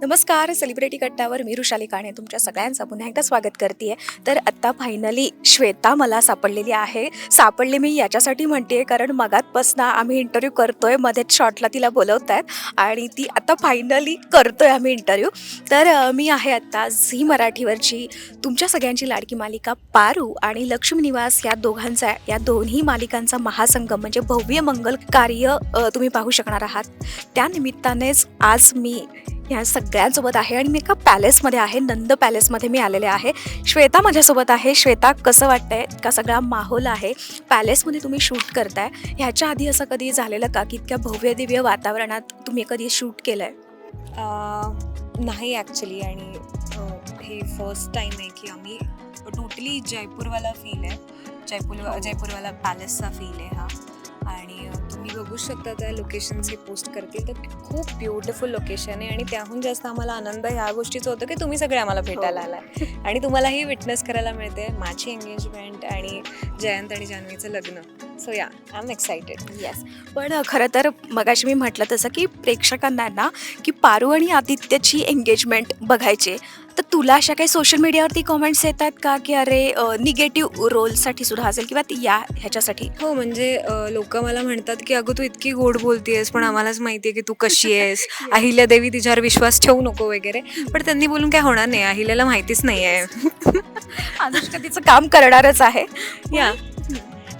नमस्कार सेलिब्रिटी कट्ट्यावर मी ऋषाली काणे तुमच्या सगळ्यांचं पुन्हा एकदा स्वागत करते तर आत्ता फायनली श्वेता मला सापडलेली आहे. सापडली मी याच्यासाठी म्हणते कारण मगातपासनं आम्ही इंटरव्ह्यू करतोय मध्येच शॉर्टला तिला बोलवत आहेत आणि ती आता फायनली करतोय आम्ही इंटरव्ह्यू तर मी आहे आत्ता झी मराठीवरची तुमच्या सगळ्यांची लाडकी मालिका पारू आणि लक्ष्मी निवास या दोघांचा या दोन्ही मालिकांचा महासंगम म्हणजे भव्य मंगल कार्य तुम्ही पाहू शकणार आहात. त्यानिमित्तानेच आज मी ह्या सगळ्यांसोबत आहे आणि मी एका पॅलेसमध्ये आहे नंद पॅलेसमध्ये मी आलेले आहे. श्वेता माझ्यासोबत आहे. श्वेता कसं वाटतंय? का सगळा माहोल आहे. पॅलेसमध्ये तुम्ही शूट करताय. ह्याच्या आधी असं कधी झालेलं का? की इतक्या भव्य दिव्य वातावरणात तुम्ही कधी शूट केलंय? अं, नाही ॲक्च्युली आणि हे फर्स्ट टाईम आहे की आम्ही टोटली जयपूरवाला फील आहे. जयपूर जयपूरवाला पॅलेसचा फील आहे हा. आणि तुम्ही बघू शकता त्या लोकेशन्स हे पोस्ट करतील. तर खूप ब्युटिफुल लोकेशन आहे आणि त्याहून जास्त आम्हाला आनंद ह्या गोष्टीचा होतं की तुम्ही सगळे आम्हाला भेटायला आलाय. आणि तुम्हालाही विटनेस करायला मिळते माझी एंगेजमेंट आणि जयंत आणि जान्हवीचं लग्न. सो या आय एम एक्सायटेड येस पण खरं तर मगाशी मी म्हटलं तसं की प्रेक्षकांना ना की पारू आणि आदित्यची एंगेजमेंट बघायची. तर तुला अशा काही सोशल मीडियावरती कॉमेंट्स येतात का? की अरे निगेटिव्ह रोलसाठी सुद्धा असेल किंवा ती या ह्याच्यासाठी? हो म्हणजे लोक मला म्हणतात की अगं तू इतकी गोड बोलतेयस पण आम्हालाच माहितीये की तू कशी आहेस. अहिल्या देवी तिच्यावर विश्वास ठेवू नको वगैरे. पण त्यांनी बोलून काय होणार नाही अहिल्याला माहितीच नाही आहे अनुष्का तिचं काम करणारच आहे. या.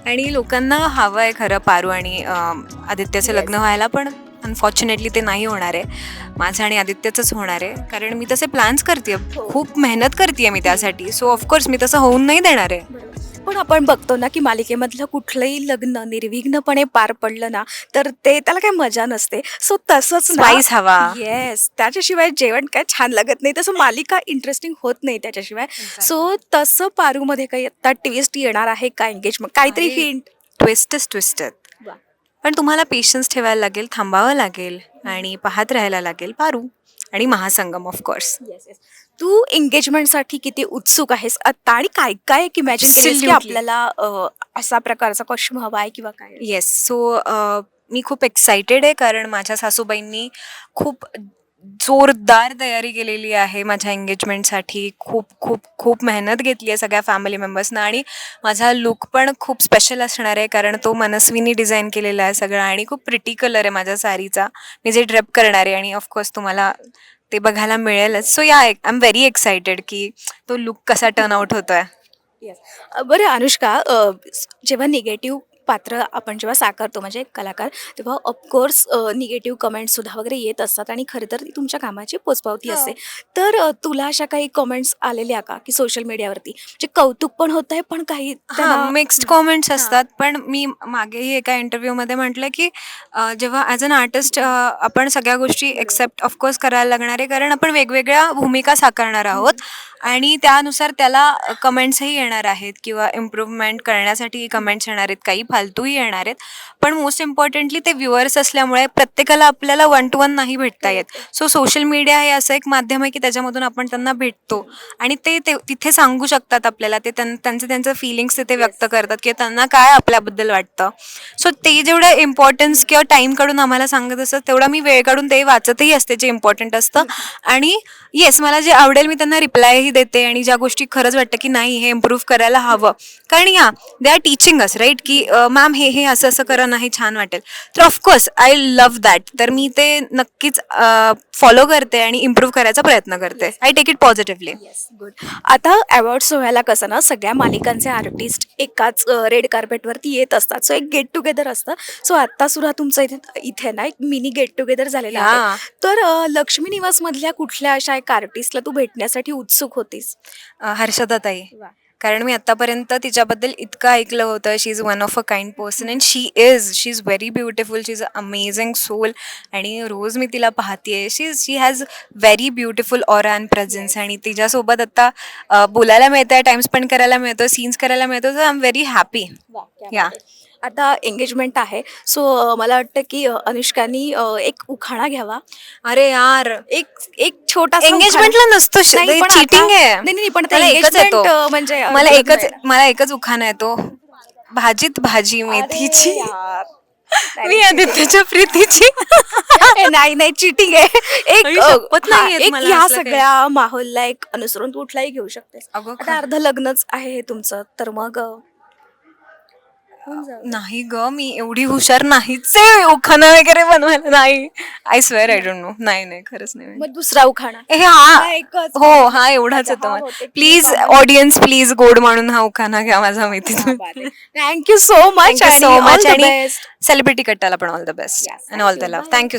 आणि लोकांना हवं आहे खरं पारू आणि आदित्याचं. लग्न व्हायला पण अनफॉर्च्युनेटली ते नाही होणार आहे. माझं आणि आदित्यचंच होणार आहे. कारण मी तसे प्लॅन्स करते. खूप मेहनत करते मी त्यासाठी. सो ऑफकोर्स मी तसं होऊन नाही देणार आहे. पण आपण बघतो ना की मालिकेमधलं कुठलंही लग्न निर्विघ्नपणे पार पडलं ना तर ते त्याला काही मजा नसते. सो तसंच स्पाइस हवा. येस त्याच्याशिवाय जेवण काय छान लागत नाही. तसं मालिका इंटरेस्टिंग होत नाही त्याच्याशिवाय. सो तसं पारूमध्ये काही आता ट्विस्ट येणार आहे का एंगेजमेंट काहीतरी. हिंट ट्विस्टच ट्विस्ट. पण तुम्हाला पेशन्स ठेवायला लागेल थांबावं लागेल आणि पाहत राहायला लागेल. पारू आणि महासंगम ऑफकोर्स तू एंगेजमेंटसाठी किती उत्सुक आहेस? आता आणि काय काय एक इमॅजिन की Absolutely. आपल्याला अ, असा प्रकारचा कॉस्ट्युम हवा आहे किंवा काय? येस सो मी खूप एक्सायटेड आहे कारण माझ्या सासूबाईंनी खूप जोरदार तयारी केलेली आहे माझ्या एंगेजमेंटसाठी खूप खूप खूप मेहनत घेतली आहे सगळ्या फॅमिली मेंबर्सनं आणि माझा लुक पण खूप स्पेशल असणार आहे कारण तो मनस्वीनी डिझाईन केलेला आहे सगळा आणि खूप प्रिटी कलर आहे माझ्या साडीचा. मी जे ड्रेप करणार आहे आणि ऑफकोर्स तुम्हाला ते बघायला मिळेलच. सो या आय एम व्हेरी एक्सायटेड की तो लुक कसा टर्न आउट आहे येस बरं अनुष्का जेव्हा निगेटिव्ह पात्र आपण जेव्हा साकारतो म्हणजे एक कलाकार तेव्हा ऑफकोर्स निगेटिव्ह कमेंट्स सुद्धा वगैरे येत असतात आणि खरं तर ती तुमच्या कामाची पोचपावती हो. असते तर अ, तुला अशा काही कमेंट्स आलेल्या का? की सोशल मीडियावरती म्हणजे कौतुक पण होत आहे पण काही हा त्यांना- मिक्स्ड कॉमेंट्स असतात. पण मी मागेही एका इंटरव्ह्यू मध्ये म्हटलं की अ, जेव्हा ॲज अन आर्टिस्ट आपण सगळ्या गोष्टी एक्सेप्ट ऑफकोर्स करायला लागणार आहे. कारण आपण वेगवेगळ्या भूमिका साकारणार आहोत. आणि त्यानुसार त्याला कमेंट्सही येणार आहेत. किंवा इम्प्रूव्हमेंट करण्यासाठी कमेंट्स येणार आहेत. काही फालतूही येणार आहेत. पण मोस्ट इम्पॉर्टंटली ते व्ह्युअर्स असल्यामुळे प्रत्येकाला आपल्याला वन टू वन नाही भेटता येत. सो सोशल मीडिया हे असं एक माध्यम आहे की त्याच्यामधून आपण त्यांना भेटतो. आणि ते तिथे सांगू शकतात आपल्याला. ते त्यां- त्यांचे त्यांचं फिलिंग्स तिथे व्यक्त करतात की त्यांना काय आपल्याबद्दल वाटतं. सो ते जेवढं इम्पॉर्टन्स किंवा टाइम काढून आम्हाला सांगत असतात तेवढा मी वेळ काढून ते वाचतही असते जे इम्पॉर्टंट असतं. आणि येस मला जे आवडेल मी त्यांना रिप्लायही देते आणि ज्या गोष्टी खरंच वाटतं की नाही हे इम्प्रूव्ह करायला हवं. कारण या they are teaching us right की मॅम हे हे असं असं करा नाही छान वाटेल. तर ऑफकोर्स आय लव्ह दॅट तर मी ते नक्कीच फॉलो करते आणि इम्प्रूव्ह करायचा प्रयत्न करते. I take it positively yes good आता अवॉर्ड सोहळ्याला कसं ना सगळ्या मालिकांचे आर्टिस्ट एकाच रेड कार्पेटवरती येत असतात. सो एक गेट टुगेदर असतं. सो आता सुद्धा तुमचं इथे इथे ना एक मिनी गेट टुगेदर झालेलं आहे. तर लक्ष्मी निवास मधल्या कुठल्या अशा एक आर्टिस्टला तू भेटण्यासाठी उत्सुक होतीस? हर्षदाताई. कारण मी आतापर्यंत तिच्याबद्दल इतकं ऐकलं होतं. She is one of a kind person and she is she is very beautiful she is a amazing soul आणि रोज मी तिला पाहतेय. She is she has very beautiful or and presence आणि तिच्यासोबत आता बोलायला मिळतं टाइम स्पेंड करायला मिळतो सीन्स करायला मिळतो तर आय एम व्हेरी हॅपी या आता एंगेजमेंट आहे. सो मला वाटतं की अनुष्कानी एक उखाणा घ्यावा. अरे यार! एक एक छोटा एंगेजमेंटला नसतो चिटिंग आहे. नाही नाही पण ते मला एकच येतो. म्हणजे मला एकच नाही. मला एकच उखाणा येतो भाजीत भाजी मेथीची. मी आदित्यच्या प्रीतीची. नाही नाही चिटिंग आहे. एक आई, अ, शपथ हा, नाहीयेत एक मला या असलं काही. सगळ्या माहोलला एक अनुसरून कुठलाही घेऊ शकतेस. आता अर्ध लग्नच आहे हे तुमचं. तर मग. नाही ग मी एवढी हुशार नाहीच आहे. उखाणा वगैरे बनवायला नाही. I swear I don't know नाही नाही खरंच नाही. मग दुसरा उखाणा. हा. हा एकच. हो हा एवढाच येतो मला. प्लीज ऑडियन्स प्लीज गोड म्हणून हा उखाणा घ्या माझा माहिती thank you so much so much आणि सेलिब्रिटी कट्टाला पण ऑल द बेस्ट आणि all the. Love thank you